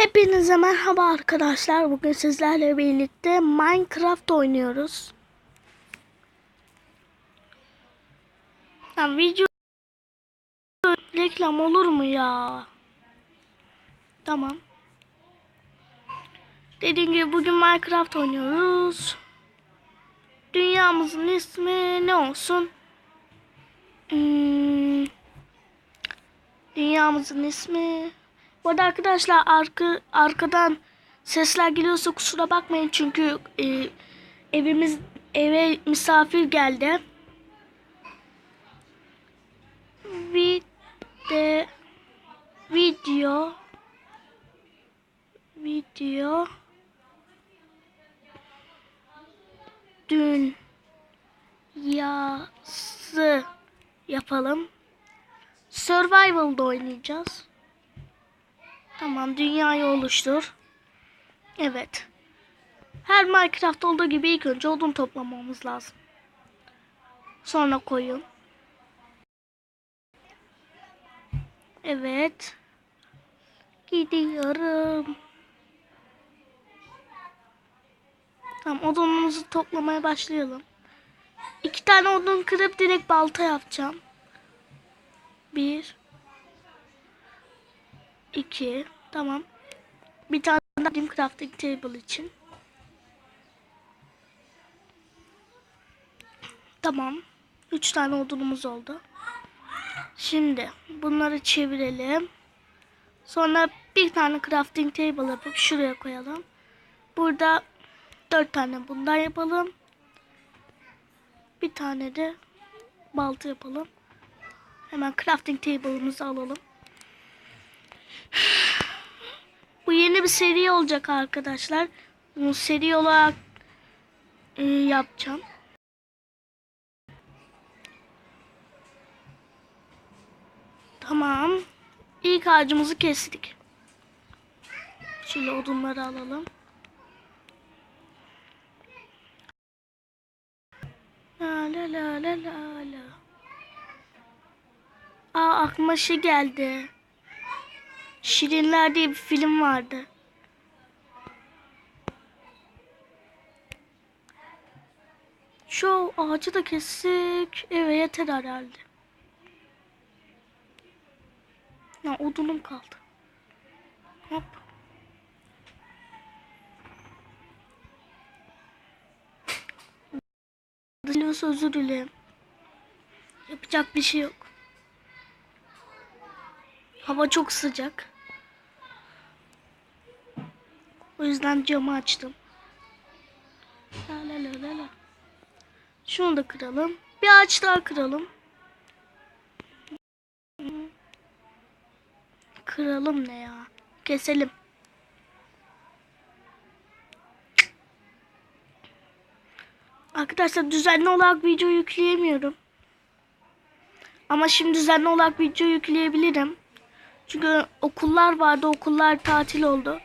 Hepinize merhaba arkadaşlar. Bugün sizlerle birlikte Minecraft oynuyoruz. Ya video reklam olur mu ya? Tamam. Dediğim gibi bugün Minecraft oynuyoruz. Dünyamızın ismi ne olsun? Hmm, dünyamızın ismi bu arada arkadaşlar arka, arkadan sesler geliyorsa kusura bakmayın çünkü e, evimiz eve misafir geldi. Vi de video video dün yası yapalım. Survival'da oynayacağız. Tamam dünyayı oluştur. Evet. Her Minecraft olduğu gibi ilk önce odun toplamamız lazım. Sonra koyun. Evet. Gidiyorum. Tamam odunumuzu toplamaya başlayalım. İki tane odun kırıp direkt balta yapacağım. Bir. 2 tamam. Bir tane Dream Crafting Table için. Tamam. 3 tane odunumuz oldu. Şimdi bunları çevirelim. Sonra bir tane crafting table yapıp şuraya koyalım. Burada 4 tane bundan yapalım. Bir tane de balta yapalım. Hemen crafting table'ımızı alalım. Bu yeni bir seri olacak arkadaşlar. Bunu seri olarak e, yapacağım. Tamam. İlk ağacımızı kestik. Şöyle odunları alalım. La la la la la. Aa aklıma şey geldi. Şirinler diye bir film vardı. Şu ağacı da kessek eve yeter herhalde. Ya odunum kaldı. Hop. Diliyorsa özür dilerim. Yapacak bir şey yok. Hava çok sıcak. O yüzden camı açtım. La la la la la. Şunu da kıralım. Bir ağaç daha kıralım. Kıralım ne ya? Keselim. Arkadaşlar düzenli olarak video yükleyemiyorum. Ama şimdi düzenli olarak video yükleyebilirim. Çünkü okullar vardı. Okullar tatil oldu.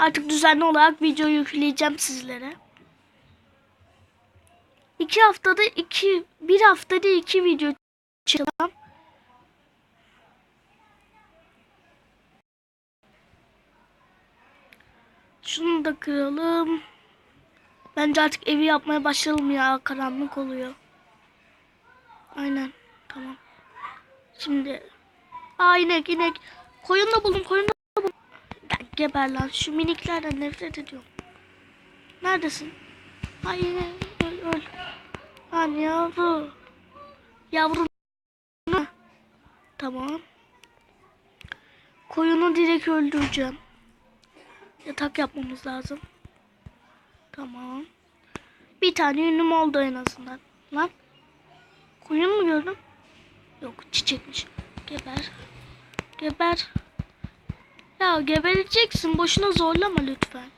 Artık düzenli olarak video yükleyeceğim sizlere. İki haftada iki, bir haftada iki video çıkacağım. Şunu da kıralım. Bence artık evi yapmaya başlayalım ya. Karanlık oluyor. Aynen. Tamam. Şimdi. Aa inek inek. Koyun da buldum koyun da geber lan. Şu miniklerden nefret ediyorum. Neredesin? Ay öl öl. Lan yavru. Yavru. Tamam. Koyunu direkt öldüreceğim. Yatak yapmamız lazım. Tamam. Bir tane ünlüm oldu en azından. Lan. Koyun mu gördüm? Yok çiçekmiş. Geber. Geber. Ya gebereceksin. Boşuna zorlama lütfen.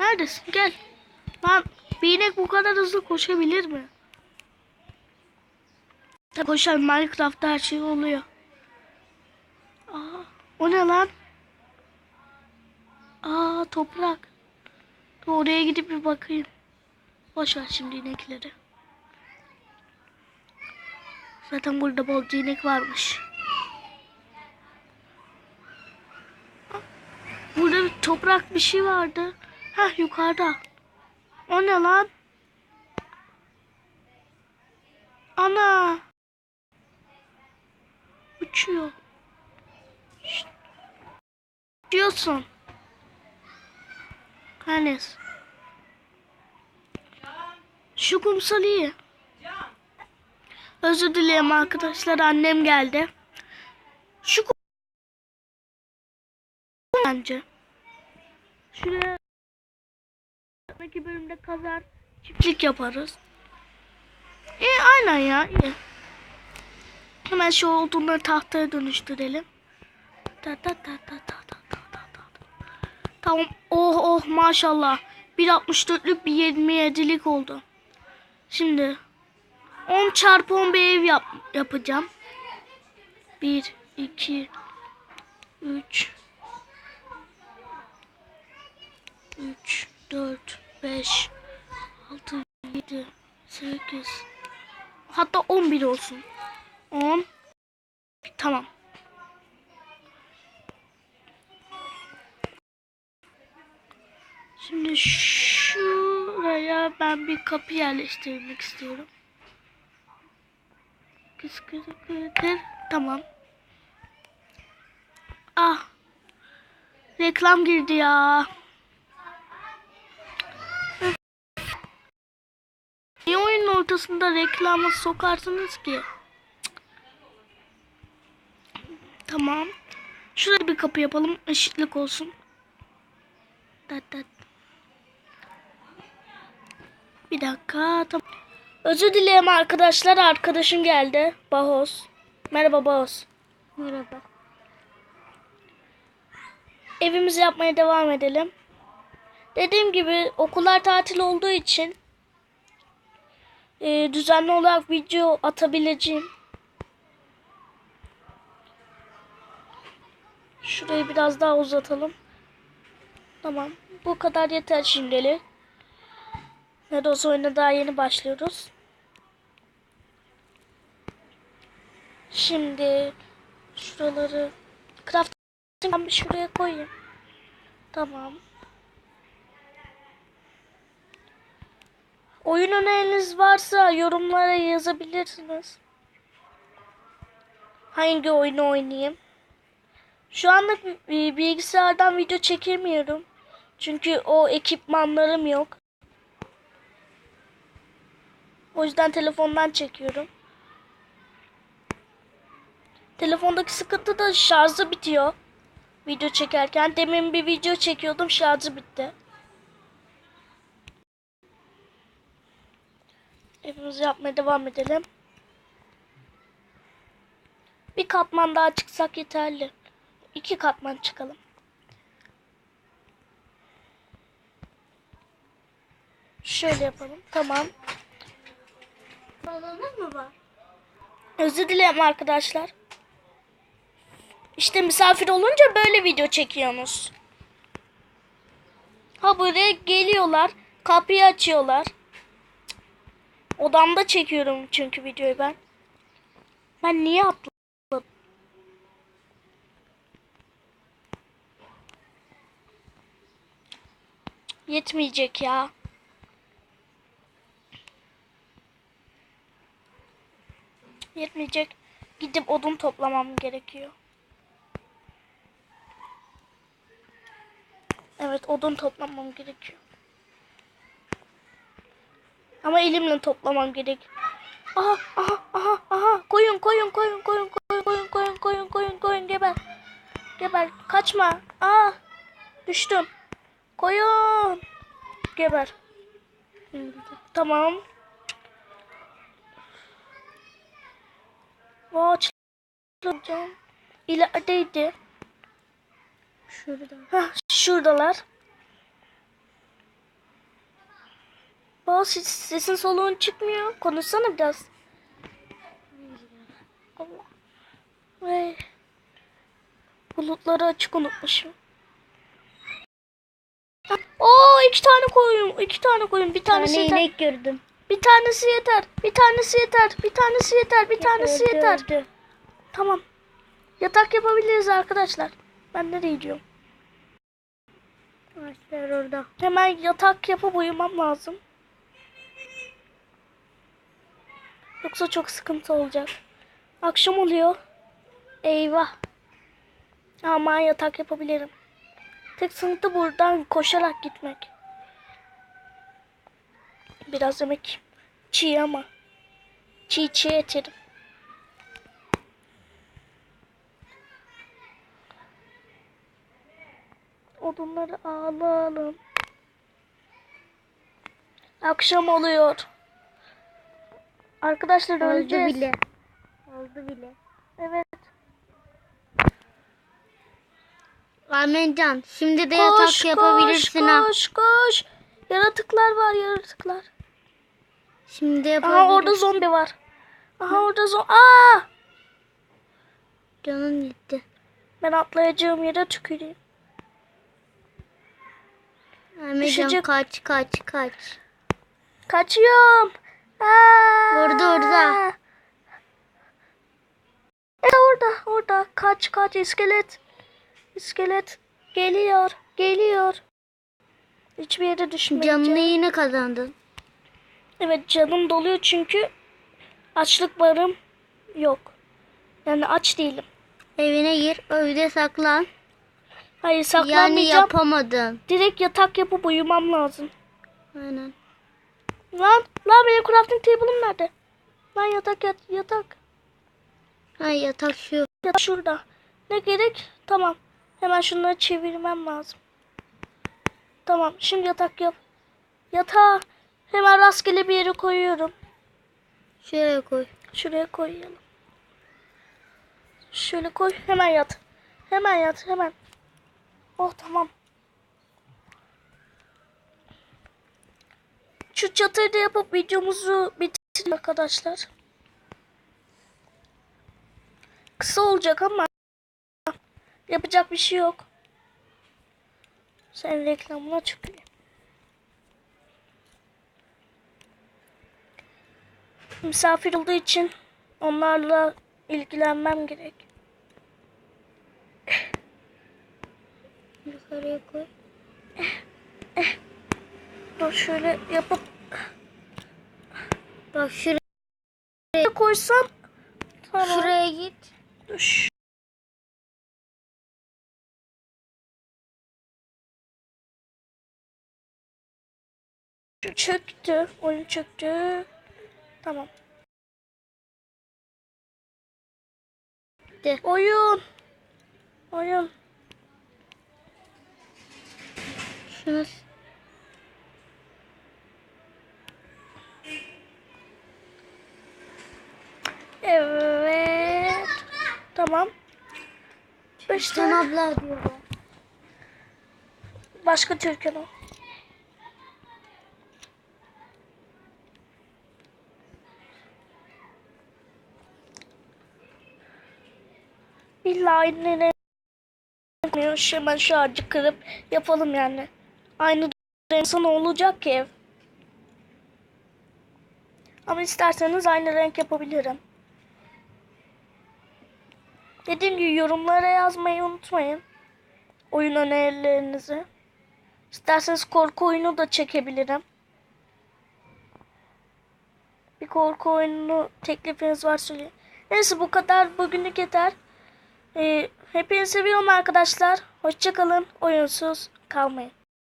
Neredesin? Gel. Lan bir inek bu kadar hızlı koşabilir mi? Koşar Minecraft'ta her şey oluyor. Aa, o ne lan? Aa toprak. Oraya gidip bir bakayım. Boş ver şimdi inekleri. Zaten burada bolca inek varmış. Burada bir toprak bir şey vardı. Heh yukarıda. O ne lan? Ana. Uçuyor. Şşt. Uçuyorsun. Hani? Şu kumsal iyi. Özür dilerim arkadaşlar annem geldi. Şu bence. Şuraya sonraki bölümde kazar çiftlik yaparız. İyi aynen ya iyi. Hemen şu odunları tahtaya dönüştürelim. Ta ta ta ta ta ta ta ta ta. Tamam. Oh oh maşallah. 1.64'lük bir 27'lik oldu. Şimdi 10 çarpı 10 bir ev yap yapacağım. 1, 2, 3, 3, 4, 5, 6, 7, 8, hatta 11 olsun. 10, tamam. Şimdi şuraya ben bir kapı yerleştirmek istiyorum. Kıs kıs kıs. Tamam. Ah. Reklam girdi ya. Ortasında reklamı sokarsınız ki? Tamam. Şuraya bir kapı yapalım. Eşitlik olsun. Dat dat. Bir dakika. Tamam. Özür dilerim arkadaşlar. Arkadaşım geldi. Bahos. Merhaba Bahos. Merhaba. Evimizi yapmaya devam edelim. Dediğim gibi okullar tatil olduğu için e, düzenli olarak video atabileceğim. Şurayı biraz daha uzatalım. Tamam. Bu kadar yeter şimdilik. Ne de olsa oyuna daha yeni başlıyoruz. Şimdi şuraları craft ben bir şuraya koyayım. Tamam. Oyun öneriniz varsa yorumlara yazabilirsiniz. Hangi oyunu oynayayım? Şu anda bi- bilgisayardan video çekemiyorum. Çünkü o ekipmanlarım yok. O yüzden telefondan çekiyorum. Telefondaki sıkıntı da şarjı bitiyor. Video çekerken. Demin bir video çekiyordum şarjı bitti. Evimizi yapmaya devam edelim. Bir katman daha çıksak yeterli. İki katman çıkalım. Şöyle yapalım. Tamam. Balonun mu var? Özür dilerim arkadaşlar. İşte misafir olunca böyle video çekiyorsunuz. Ha buraya geliyorlar. Kapıyı açıyorlar. Odamda çekiyorum çünkü videoyu ben. Ben niye atladım? Yetmeyecek ya. Yetmeyecek. Gidip odun toplamam gerekiyor. Evet odun toplamam gerekiyor. Ama elimle toplamam gerek. Aha aha aha aha koyun koyun koyun koyun koyun koyun koyun koyun koyun koyun geber. Geber kaçma. Aa düştüm. Koyun. Geber. Tamam. Ağaçlar ilerideydi. Şurada. Hah, şuradalar. Baba ses- sesin soluğun çıkmıyor. Konuşsana biraz. Allah. Bulutları açık unutmuşum. Oo iki tane koyun. iki tane koyun. Bir tanesi tane yeter. inek gördüm. Bir tanesi yeter. Bir tanesi yeter. Bir tanesi yeter. Bir tanesi Öldü, yeter. öldü. Tamam. Yatak yapabiliriz arkadaşlar. Ben nereye gidiyorum? Ağaçlar orada. Hemen yatak yapıp uyumam lazım. Yoksa çok sıkıntı olacak. Akşam oluyor. Eyvah. Ama yatak yapabilirim. Tek sıkıntı buradan koşarak gitmek. Biraz yemek çiğ ama. Çiğ çiğ eterim. Odunları alalım. Akşam oluyor. Arkadaşlar Oldu öleceğiz. bile. Oldu bile. Evet. Ahmetcan şimdi de Koş, yatak yapabilirsin ha. koş, koş. Yaratıklar var, yaratıklar. Şimdi yapabilirsin. Aha orada zombi var. Aha orada zombi. Aa! Canın gitti. Ben atlayacağım yere tüküreyim. Ahmetcan Düşecek. kaç kaç kaç. Kaçıyorum. Orada, orada. Evet orada orada. Kaç kaç iskelet. İskelet geliyor. Geliyor. Hiçbir yere düşmeyeceğim. Canını yine kazandın. Evet canım doluyor çünkü açlık barım yok. Yani aç değilim. Evine gir evde saklan. Hayır Yani saklanmayacağım. yapamadın. Direkt yatak yapıp uyumam lazım. Aynen. Lan lan benim crafting table'ım nerede? Lan yatak yat, yatak. Ha yatak şu. Yatak şurada. Ne gerek? Tamam. Hemen şunları çevirmem lazım. Tamam şimdi yatak yap. Yatağı hemen rastgele bir yere koyuyorum. Şuraya koy. Şuraya koyalım. Şöyle koy. Hemen yat. Hemen yat. Hemen. Oh tamam. Şu çatıyı da yapıp videomuzu bitirelim arkadaşlar. Kısa olacak ama yapacak bir şey yok. Sen reklamına çıkıyor. Misafir olduğu için onlarla ilgilenmem gerek. Yukarıya koy. Dur şöyle yapıp Bak şuraya, koysam tamam. şuraya git. Dur, çöktü. Oyun çöktü. Tamam. De. Oyun. Oyun. Şunu Evet. Tamam. Can abla diyorlar. başka Türkan o. İlla aynı Şu- hemen şu ağacı kırıp yapalım yani. Aynı renk ne olacak ki ev? Ama isterseniz aynı renk yapabilirim. Dediğim gibi yorumlara yazmayı unutmayın. Oyun önerilerinizi. İsterseniz korku oyunu da çekebilirim. Bir korku oyunu teklifiniz var söyleyin. Neyse bu kadar bugünlük yeter. Ee, hepinizi seviyorum arkadaşlar. Hoşçakalın. Oyunsuz kalmayın.